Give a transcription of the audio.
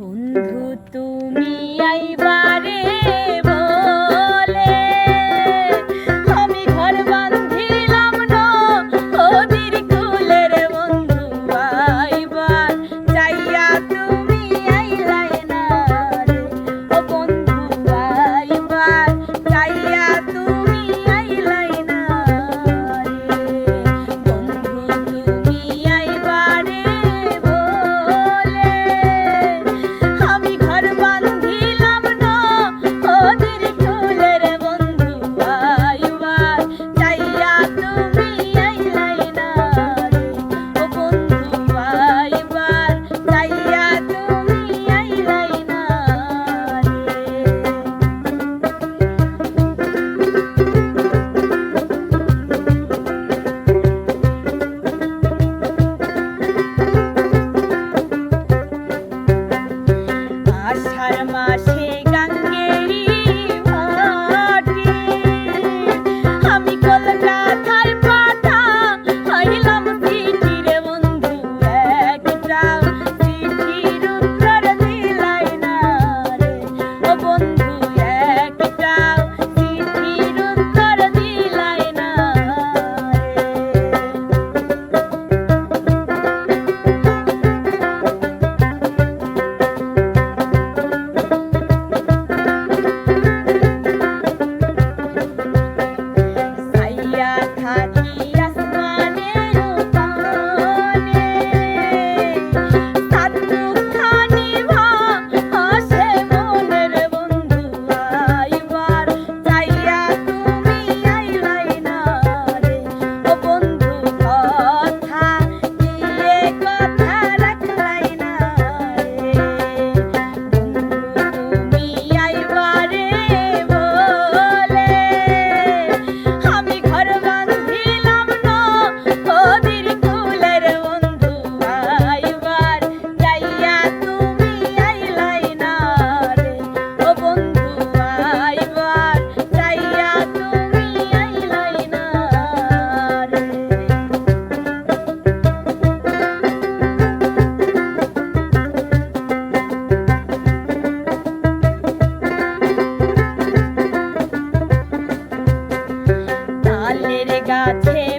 বন্ধু তুমি আইবারে thank you got kids.